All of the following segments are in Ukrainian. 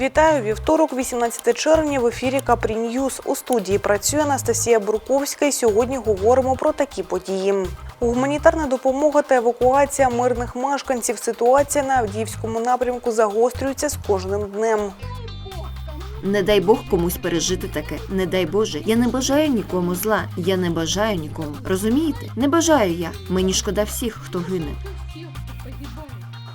Вітаю вівторок, 18 червня. В ефірі Капрі Ньюз. У студії працює Анастасія Бруковська. І сьогодні говоримо про такі події. Гуманітарна допомога та евакуація мирних мешканців. Ситуація на Авдіївському напрямку загострюється з кожним днем. Не дай Бог комусь пережити таке. Не дай Боже. Я не бажаю нікому зла. Я не бажаю нікому. Розумієте? Не бажаю я. Мені шкода всіх, хто гине.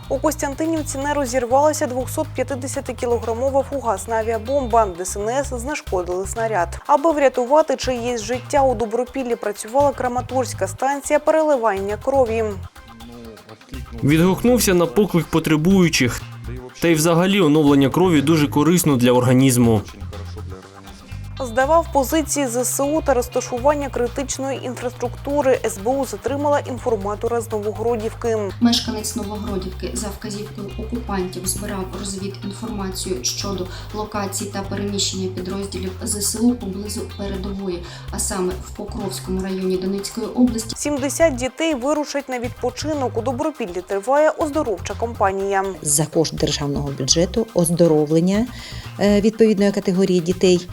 У Костянтинівці не розірвалася 250-кілограмова фугасна авіабомба. ДСНС знешкодили снаряд. Аби врятувати чиєсь життя у Добропіллі працювала Краматорська станція переливання крові. Відгукнувся на поклик потребуючих. Та й взагалі оновлення крові дуже корисно для організму. Здавав позиції ЗСУ та розташування критичної інфраструктури. СБУ затримала інформатора з Новогродівки. Мешканець Новогродівки за вказівкою окупантів збирав розвідінформацію щодо локацій та переміщення підрозділів ЗСУ поблизу передової, а саме в Покровському районі Донецької області. 70 дітей вирушать на відпочинок. У Добропіллі триває оздоровча кампанія. за кошт державного бюджету оздоровлення е, відповідної категорії дітей.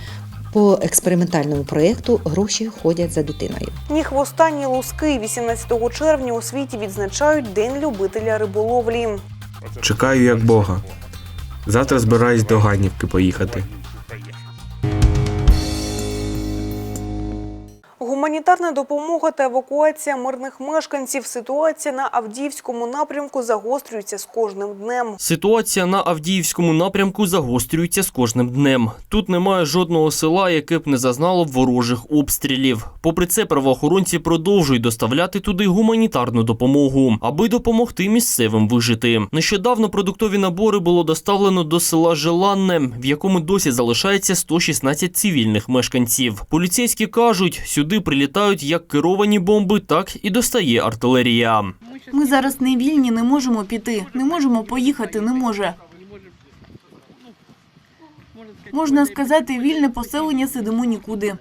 По експериментальному проєкту гроші ходять за дитиною. Ні хвоста, ні луски. 18 червня у світі відзначають День любителя риболовлі. Чекаю як Бога. Завтра збираюсь до Ганівки поїхати. Гуманітарна допомога та евакуація мирних мешканців. Ситуація на Авдіївському напрямку загострюється з кожним днем. Ситуація на Авдіївському напрямку загострюється з кожним днем. Тут немає жодного села, яке б не зазнало ворожих обстрілів. Попри це, правоохоронці продовжують доставляти туди гуманітарну допомогу, аби допомогти місцевим вижити. Нещодавно продуктові набори було доставлено до села Желанне, в якому досі залишається 116 цивільних мешканців. Поліцейські кажуть, сюди прилітають як керовані бомби, так і достає артилерія. Ми зараз не вільні, не можемо піти, не можемо поїхати, не може. Можна сказати, вільне поселення сидимо нікуди.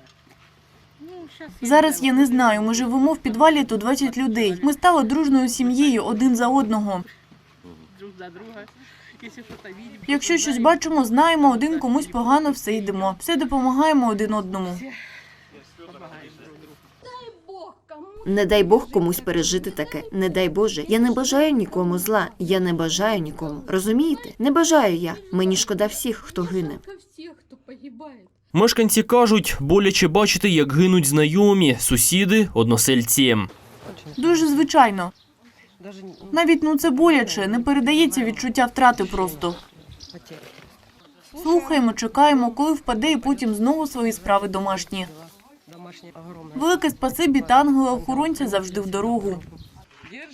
Зараз я не знаю. Ми живемо в підвалі тут 20 людей. Ми стали дружною сім'єю один за одного. Якщо щось бачимо, знаємо, один комусь погано, все йдемо. Все допомагаємо один одному. Не дай Бог комусь пережити таке. Не дай Боже. Я не бажаю нікому зла. Я не бажаю нікому. Розумієте? Не бажаю я. Мені шкода всіх, хто гине. Мешканці кажуть, боляче бачити, як гинуть знайомі, сусіди, односельці. Дуже звичайно. Навіть ну це боляче, не передається відчуття втрати просто. Слухаємо, чекаємо, коли впаде, і потім знову свої справи домашні. Велике спасибі та ангела-охоронця завжди в дорогу.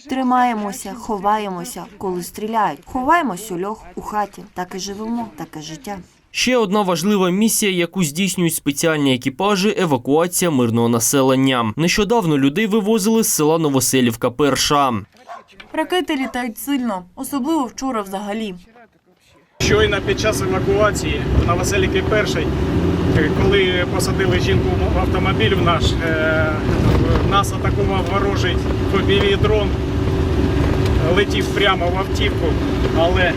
Тримаємося, ховаємося, коли стріляють. Ховаємось у льох у хаті. Так і живемо, таке життя. Ще одна важлива місія, яку здійснюють спеціальні екіпажі евакуація мирного населення. Нещодавно людей вивозили з села Новоселівка Перша. Ракети літають сильно, особливо вчора взагалі. Щойно під час евакуації на Василіки перший, коли посадили жінку в автомобіль в наш, е, нас атакував ворожий фобівій дрон, летів прямо в автівку, але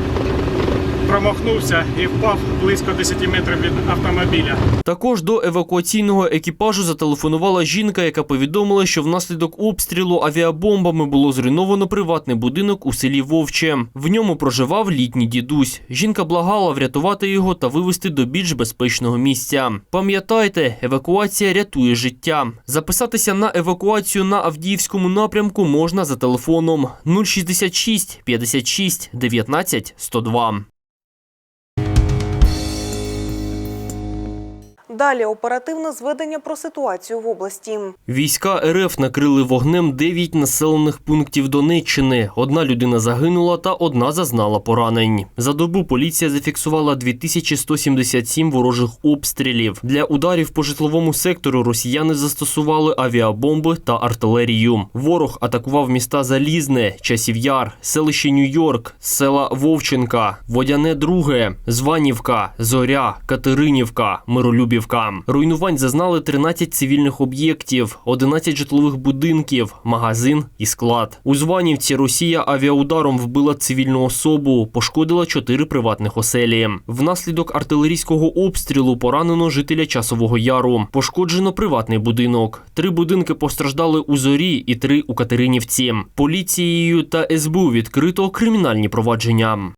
промахнувся і впав близько 10 метрів від автомобіля. Також до евакуаційного екіпажу зателефонувала жінка, яка повідомила, що внаслідок обстрілу авіабомбами було зруйновано приватний будинок у селі Вовче. В ньому проживав літній дідусь. Жінка благала врятувати його та вивезти до більш безпечного місця. Пам'ятайте, евакуація рятує життя. Записатися на евакуацію на Авдіївському напрямку можна за телефоном 066 56 19 102. Далі оперативне зведення про ситуацію в області. Війська РФ накрили вогнем 9 населених пунктів Донеччини. Одна людина загинула та одна зазнала поранень. За добу поліція зафіксувала 2177 ворожих обстрілів. Для ударів по житловому сектору росіяни застосували авіабомби та артилерію. Ворог атакував міста Залізне, Часів'яр, селище Нью-Йорк, села Вовченка, Водяне Друге, Званівка, Зоря, Катеринівка, Миролюбівка. Авдіївка. Руйнувань зазнали 13 цивільних об'єктів, 11 житлових будинків, магазин і склад. У Званівці Росія авіаударом вбила цивільну особу, пошкодила 4 приватних оселі. Внаслідок артилерійського обстрілу поранено жителя Часового Яру. Пошкоджено приватний будинок. Три будинки постраждали у Зорі і три у Катеринівці. Поліцією та СБУ відкрито кримінальні провадження.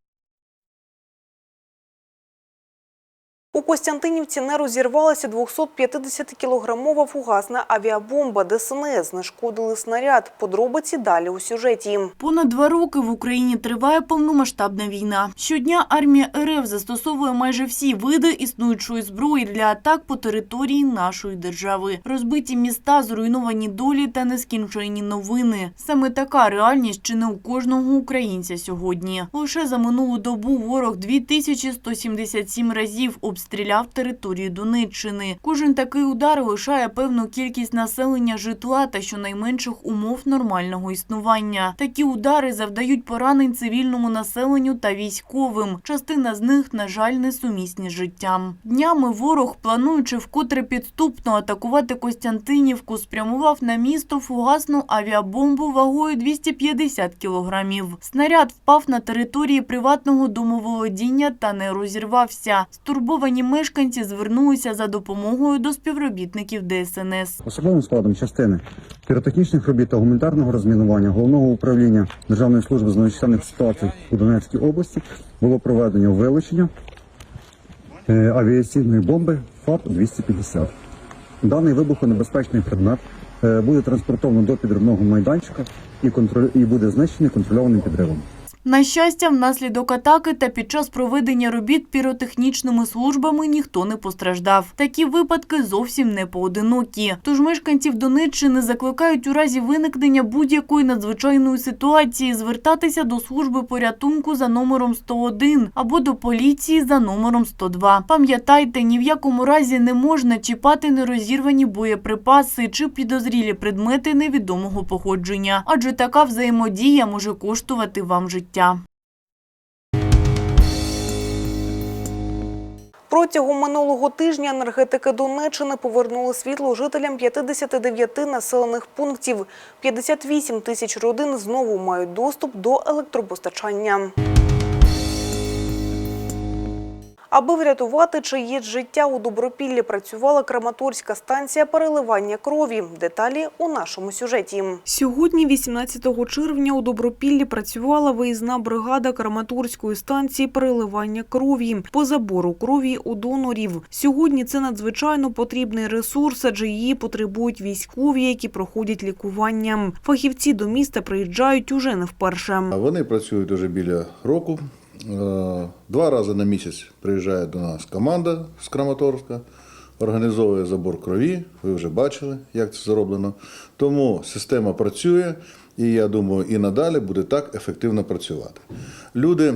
У Костянтинівці не розірвалася 250-кілограмова фугасна авіабомба ДСНС. Знешкодили снаряд. Подробиці далі у сюжеті. Понад два роки в Україні триває повномасштабна війна. Щодня армія РФ застосовує майже всі види існуючої зброї для атак по території нашої держави. Розбиті міста, зруйновані долі та нескінчені новини. Саме така реальність чи не у кожного українця сьогодні. Лише за минулу добу ворог 2177 разів обстріляв територію Донеччини. Кожен такий удар лишає певну кількість населення житла та щонайменших умов нормального існування. Такі удари завдають поранень цивільному населенню та військовим. Частина з них, на жаль, несумісні з життям. Днями ворог, плануючи вкотре підступно атакувати Костянтинівку, спрямував на місто фугасну авіабомбу вагою 250 кілограмів. Снаряд впав на території приватного домоволодіння та не розірвався. Стурбовані мешканці звернулися за допомогою до співробітників ДСНС. Особовим складом частини піротехнічних робіт та гуманітарного розмінування головного управління Державної служби з надзвичайних ситуацій у Донецькій області було проведено вилучення е, авіаційної бомби ФАП-250. Даний вибухонебезпечний предмет е, буде транспортовано до підривного майданчика і, контроль... і буде знищений контрольованим підривом. На щастя, внаслідок атаки та під час проведення робіт піротехнічними службами ніхто не постраждав. Такі випадки зовсім не поодинокі. Тож мешканців Донеччини закликають у разі виникнення будь-якої надзвичайної ситуації звертатися до служби порятунку за номером 101 або до поліції за номером 102. Пам'ятайте, ні в якому разі не можна чіпати нерозірвані боєприпаси чи підозрілі предмети невідомого походження, адже така взаємодія може коштувати вам життя. Протягом минулого тижня енергетики Донеччини повернули світло жителям 59 населених пунктів. 58 тисяч родин знову мають доступ до електропостачання. Аби врятувати чиєсь життя у Добропіллі працювала краматорська станція переливання крові. Деталі у нашому сюжеті. Сьогодні, 18 червня, у Добропіллі працювала виїзна бригада Краматорської станції переливання крові по забору крові у донорів. Сьогодні це надзвичайно потрібний ресурс, адже її потребують військові, які проходять лікування. Фахівці до міста приїжджають уже не вперше. Вони працюють уже біля року. Е, Два рази на місяць приїжджає до нас команда з Краматорська, організовує забор крові. Ви вже бачили, як це зроблено. Тому система працює, і я думаю, і надалі буде так ефективно працювати. Люди е,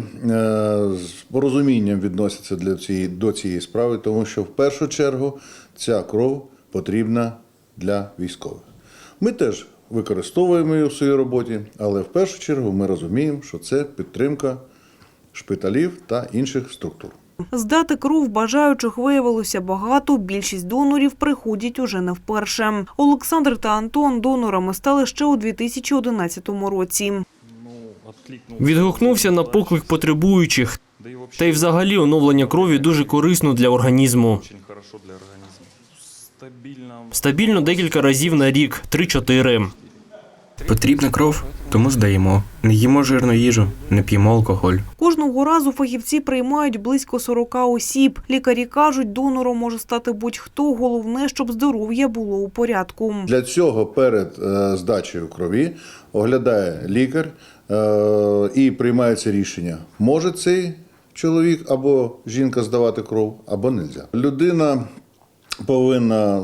з порозумінням відносяться для цієї, до цієї справи, тому що в першу чергу ця кров потрібна для військових. Ми теж використовуємо її в своїй роботі, але в першу чергу ми розуміємо, що це підтримка шпиталів та інших структур. Здати кров бажаючих виявилося багато. Більшість донорів приходять уже не вперше. Олександр та Антон донорами стали ще у 2011 році. Відгукнувся на поклик потребуючих. Та й взагалі оновлення крові дуже корисно для організму. Стабільно декілька разів на рік, 3-4. Потрібна кров, тому здаємо. Не їмо жирну їжу, не п'ємо алкоголь. Кожного разу фахівці приймають близько 40 осіб. Лікарі кажуть, донором може стати будь-хто. Головне, щоб здоров'я було у порядку. Для цього перед е, здачею крові оглядає лікар е, і приймається рішення, може цей чоловік або жінка здавати кров, або не можна. Людина повинна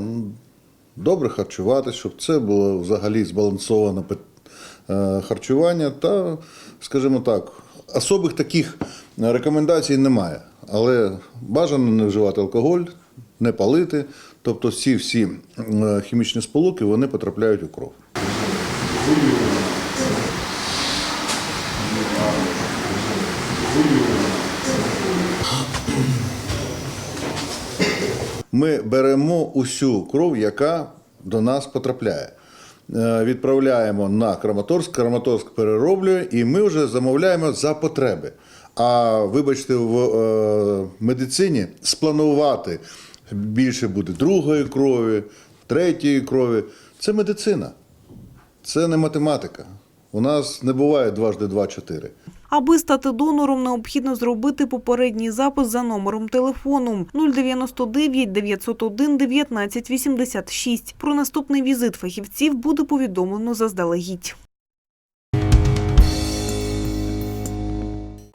добре харчуватися, щоб це було взагалі збалансоване е, харчування та, скажімо так, особих таких рекомендацій немає. Але бажано не вживати алкоголь, не палити. Тобто всі всі е, хімічні сполуки вони потрапляють у кров. Ми беремо усю кров, яка до нас потрапляє. Е, Відправляємо на Краматорськ, Краматорськ перероблює, і ми вже замовляємо за потреби. А вибачте, в е, медицині спланувати більше буде другої крові, третьої крові. Це медицина, це не математика. У нас не буває дважди два чотири. Аби стати донором, необхідно зробити попередній запис за номером телефону 099 901 1986. Про наступний візит фахівців буде повідомлено заздалегідь.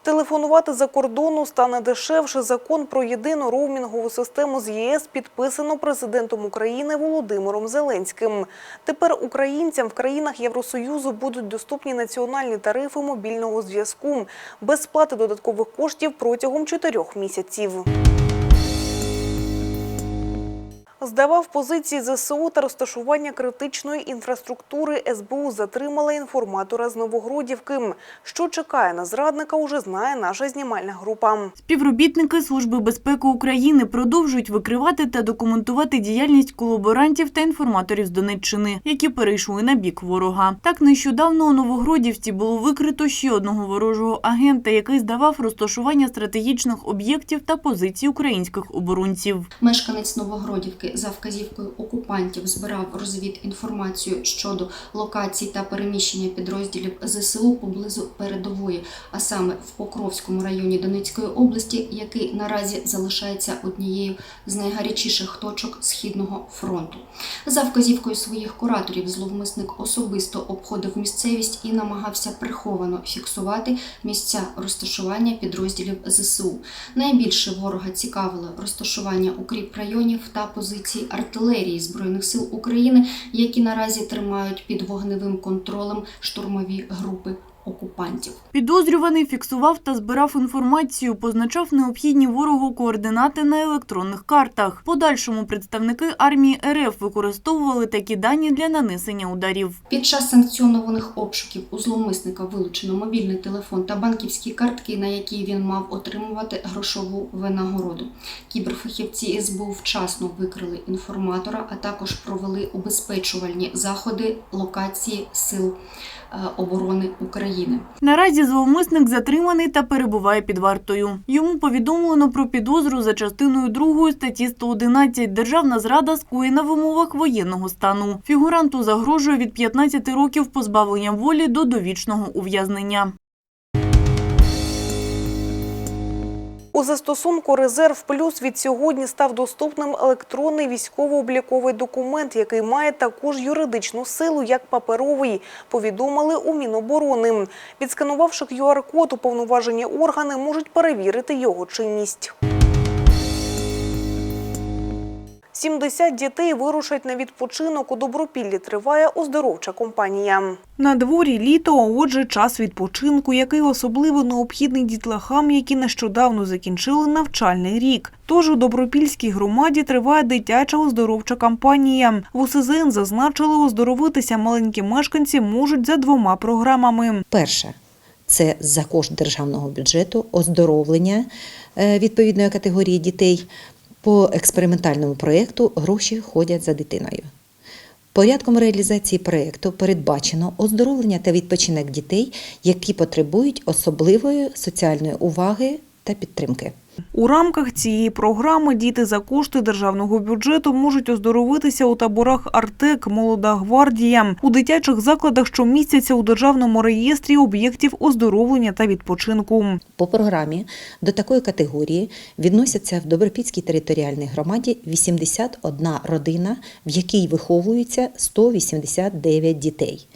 Телефонувати за кордону стане дешевше. Закон про єдину роумінгову систему з ЄС підписано президентом України Володимиром Зеленським. Тепер українцям в країнах Євросоюзу будуть доступні національні тарифи мобільного зв'язку без сплати додаткових коштів протягом чотирьох місяців. Здавав позиції ЗСУ та розташування критичної інфраструктури СБУ затримала інформатора з Новогродівки. Що чекає на зрадника, уже знає наша знімальна група. Співробітники Служби безпеки України продовжують викривати та документувати діяльність колаборантів та інформаторів з Донеччини, які перейшли на бік ворога. Так нещодавно у Новогродівці було викрито ще одного ворожого агента, який здавав розташування стратегічних об'єктів та позицій українських оборонців. Мешканець Новогродівки за вказівкою окупантів збирав розвідінформацію щодо локацій та переміщення підрозділів ЗСУ поблизу передової, а саме в Покровському районі Донецької області, який наразі залишається однією з найгарячіших точок східного фронту. За вказівкою своїх кураторів зловмисник особисто обходив місцевість і намагався приховано фіксувати місця розташування підрозділів ЗСУ. Найбільше ворога цікавило розташування укріп районів та позицій артилерії Збройних сил України, які наразі тримають під вогневим контролем штурмові групи окупантів. Підозрюваний фіксував та збирав інформацію, позначав необхідні ворогу координати на електронних картах. Подальшому представники армії РФ використовували такі дані для нанесення ударів. Під час санкціонованих обшуків у зловмисника вилучено мобільний телефон та банківські картки, на які він мав отримувати грошову винагороду. Кіберфахівці СБУ вчасно викрили інформатора, а також провели убезпечувальні заходи локації сил оборони України. Наразі зловмисник затриманий та перебуває під вартою. Йому повідомлено про підозру за частиною 2 статті 111 «Державна зрада скоєна в умовах воєнного стану». Фігуранту загрожує від 15 років позбавлення волі до довічного ув'язнення. У застосунку «Резерв Плюс» від сьогодні став доступним електронний військово-обліковий документ, який має також юридичну силу, як паперовий, повідомили у Міноборони. Відсканувавши QR-код, уповноважені органи можуть перевірити його чинність. 70 дітей вирушать на відпочинок. У Добропіллі триває оздоровча компанія. На дворі літо, а отже, час відпочинку, який особливо необхідний дітлахам, які нещодавно закінчили навчальний рік. Тож у Добропільській громаді триває дитяча оздоровча кампанія. В УСЗН зазначили, оздоровитися маленькі мешканці можуть за двома програмами. Перше це за кошт державного бюджету оздоровлення е, відповідної категорії дітей. По експериментальному проєкту гроші ходять за дитиною. Порядком реалізації проєкту передбачено оздоровлення та відпочинок дітей, які потребують особливої соціальної уваги та підтримки. У рамках цієї програми діти за кошти державного бюджету можуть оздоровитися у таборах Артек, Молода гвардія, у дитячих закладах, що містяться у державному реєстрі об'єктів оздоровлення та відпочинку. По програмі до такої категорії відносяться в Добропільській територіальній громаді 81 родина, в якій виховуються 189 дітей.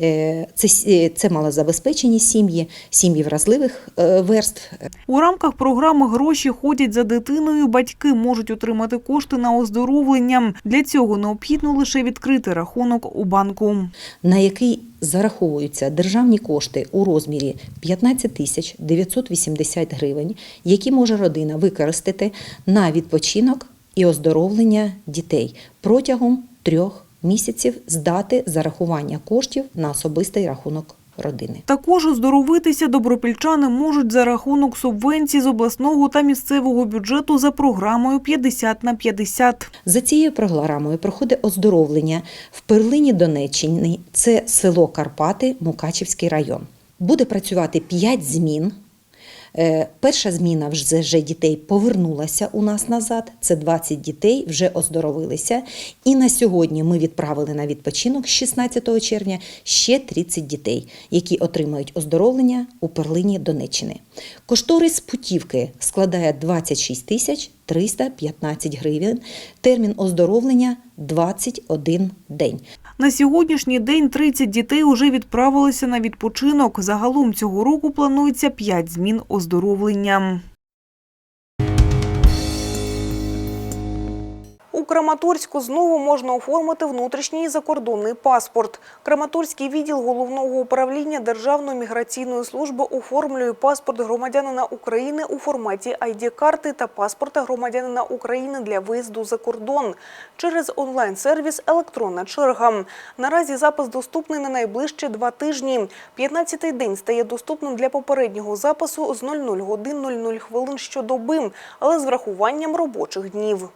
Е, Це, с- це малозабезпечені сім'ї, сім'ї вразливих е, верств, У рамках програми гроші ходять за дитиною. Батьки можуть отримати кошти на оздоровлення. Для цього необхідно лише відкрити рахунок у банку. на який зараховуються державні кошти у розмірі 15 тисяч 980 гривень, які може родина використати на відпочинок і оздоровлення дітей протягом трьох місяців з дати зарахування коштів на особистий рахунок родини. Також оздоровитися добропільчани можуть за рахунок субвенцій з обласного та місцевого бюджету за програмою 50 на 50. За цією програмою проходить оздоровлення в перлині Донеччини, це село Карпати, Мукачівський район. Буде працювати 5 змін. Е, Перша зміна вже дітей повернулася у нас назад. Це 20 дітей вже оздоровилися. І на сьогодні ми відправили на відпочинок 16 червня ще 30 дітей, які отримають оздоровлення у перлині Донеччини. Кошторис путівки складає 26 тисяч 315 гривень. Термін оздоровлення 21 день. На сьогоднішній день 30 дітей уже відправилися на відпочинок. Загалом цього року планується 5 змін оздоровлення. У Краматорську знову можна оформити внутрішній закордонний паспорт. Краматорський відділ головного управління Державної міграційної служби оформлює паспорт громадянина України у форматі ID-карти та паспорта громадянина України для виїзду за кордон через онлайн-сервіс «Електронна черга». Наразі запис доступний на найближчі два тижні. 15-й день стає доступним для попереднього запису з 00 годин 00 хвилин щодоби, але з врахуванням робочих днів.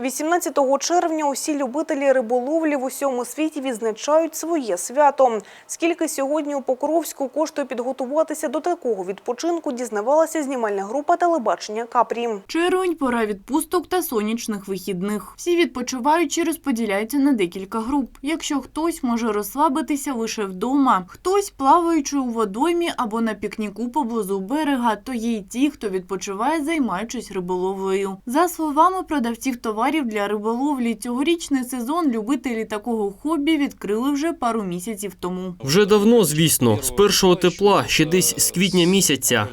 18 червня усі любителі риболовлі в усьому світі відзначають своє свято. Скільки сьогодні у Покровську коштує підготуватися до такого відпочинку, дізнавалася знімальна група телебачення Капрі. Червень – пора відпусток та сонячних вихідних. Всі відпочиваючі розподіляються на декілька груп. Якщо хтось може розслабитися лише вдома, хтось плаваючи у водоймі або на пікніку поблизу берега, то є й ті, хто відпочиває, займаючись риболовлею. За словами продавців товарів для риболовлі, цьогорічний сезон любителі такого хобі відкрили вже пару місяців тому. Вже давно, звісно, з першого тепла, ще десь з квітня місяця.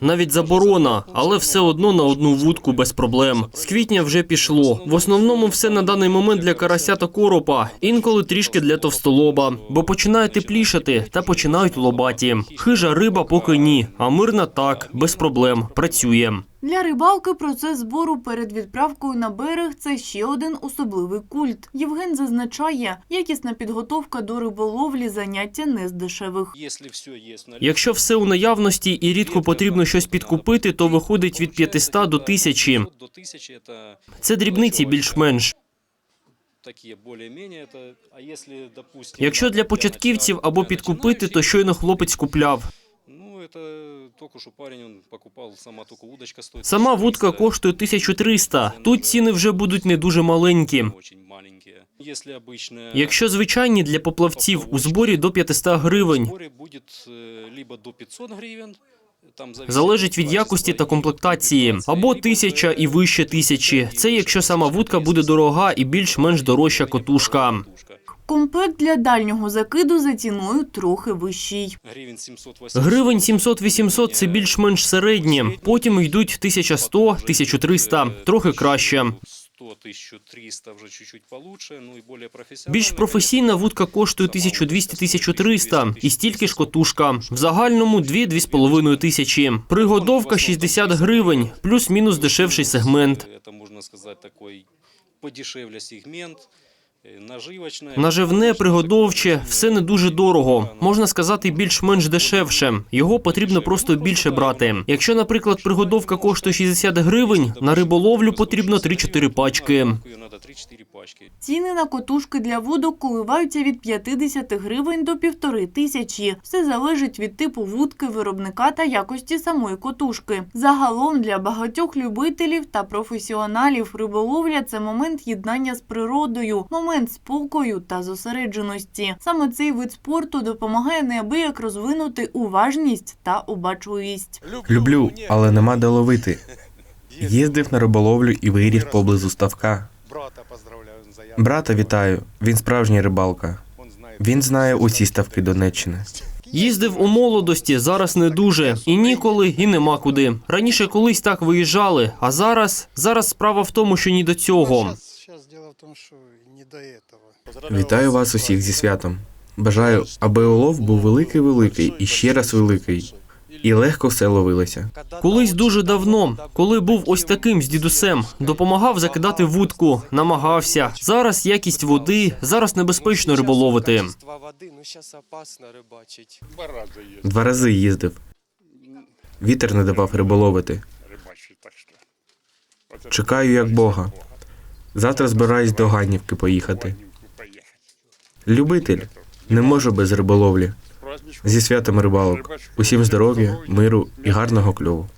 Навіть заборона, але все одно на одну вудку без проблем. З квітня вже пішло. В основному все на даний момент для карася та коропа, інколи трішки для товстолоба, бо починає теплішати та починають лобаті. Хижа риба поки ні, а мирна так, без проблем, працює. Для рибалки процес збору перед відправкою на берег це ще один особливий культ. Євген зазначає, якісна підготовка до риболовлі заняття не з дешевих. Якщо все у наявності і рідко потрібно щось підкупити, то виходить від 500 до 1000. Це дрібниці більш-менш. Якщо для початківців або підкупити, то щойно хлопець купляв. Сама вудка коштує 1300. Тут ціни вже будуть не дуже маленькі. Якщо звичайні для поплавців у зборі до 500 гривень. Залежить від якості та комплектації. Або тисяча і вище тисячі. Це якщо сама вудка буде дорога і більш-менш дорожча котушка. Комплект для дальнього закиду за ціною трохи вищий. Гривень 700-800 – це більш-менш середні. Потім йдуть 1100, 1300, трохи краще. Більш професійна вудка коштує 1200-1300 і стільки ж котушка. В загальному 2-2,5 тисячі. Пригодовка 60 гривень, плюс-мінус дешевший сегмент. Это, можно сказать, такой подешевле сегмент. Наживне, пригодовче, все не дуже дорого. Можна сказати, більш-менш дешевше. Його потрібно просто більше брати. Якщо, наприклад, пригодовка коштує 60 гривень, на риболовлю потрібно 3-4 пачки. Ее надо 3-4 пачки. Ціни на котушки для вудок коливаються від 50 гривень до півтори тисячі. Все залежить від типу вудки, виробника та якості самої котушки. Загалом для багатьох любителів та професіоналів риболовля це момент єднання з природою, момент спокою та зосередженості. Саме цей вид спорту допомагає неабияк розвинути уважність та обачливість. Люблю, але нема де ловити. Їздив на риболовлю і виріг поблизу ставка. Брата вітаю, він справжній рибалка. Він знає усі ставки Донеччини. Їздив у молодості, зараз не дуже. І ніколи, і нема куди. Раніше колись так виїжджали, а зараз зараз справа в тому, що ні до цього. Вітаю вас усіх зі святом. Бажаю, аби улов був великий-великий і ще раз великий. і легко все ловилося. Колись дуже давно, коли був ось таким з дідусем, допомагав закидати вудку, намагався. Зараз якість води, зараз небезпечно риболовити. Два рази їздив. Вітер не давав риболовити. Чекаю, як Бога. Завтра збираюсь до Ганівки поїхати. Любитель. Не можу без риболовлі. Зі святом рибалок. Усім здоров'я, миру і гарного кльову.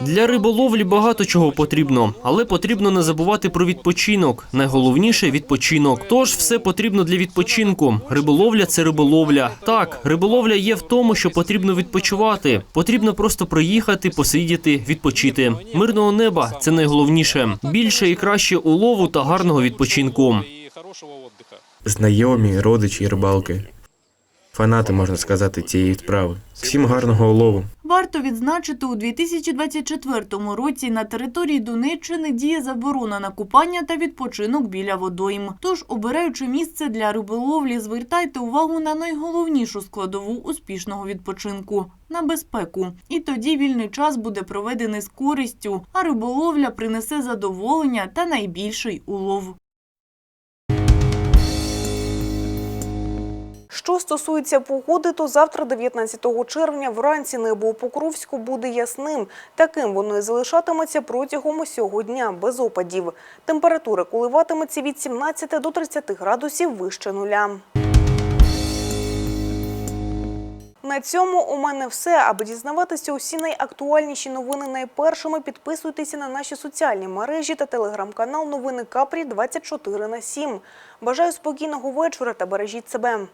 Для риболовлі багато чого потрібно, але потрібно не забувати про відпочинок. Найголовніше відпочинок. Тож все потрібно для відпочинку. Риболовля це риболовля. Так, риболовля є в тому, що потрібно відпочивати. Потрібно просто приїхати, посидіти, відпочити. Мирного неба це найголовніше. Більше і краще улову та гарного відпочинку. Знайомі, родичі, рибалки. Фанати, можна сказати, цієї справи. Всім гарного улову. Варто відзначити, у 2024 році на території Донеччини діє заборона на купання та відпочинок біля водойм. Тож, обираючи місце для риболовлі, звертайте увагу на найголовнішу складову успішного відпочинку на безпеку. І тоді вільний час буде проведений з користю, а риболовля принесе задоволення та найбільший улов. Що стосується погоди, то завтра, 19 червня, вранці небо у Покровську буде ясним. Таким воно і залишатиметься протягом усього дня, без опадів. Температура коливатиметься від 17 до 30 градусів вище нуля. На цьому у мене все. Аби дізнаватися усі найактуальніші новини найпершими, підписуйтеся на наші соціальні мережі та телеграм-канал Новини Капрі 24 на 7. Бажаю спокійного вечора та бережіть себе.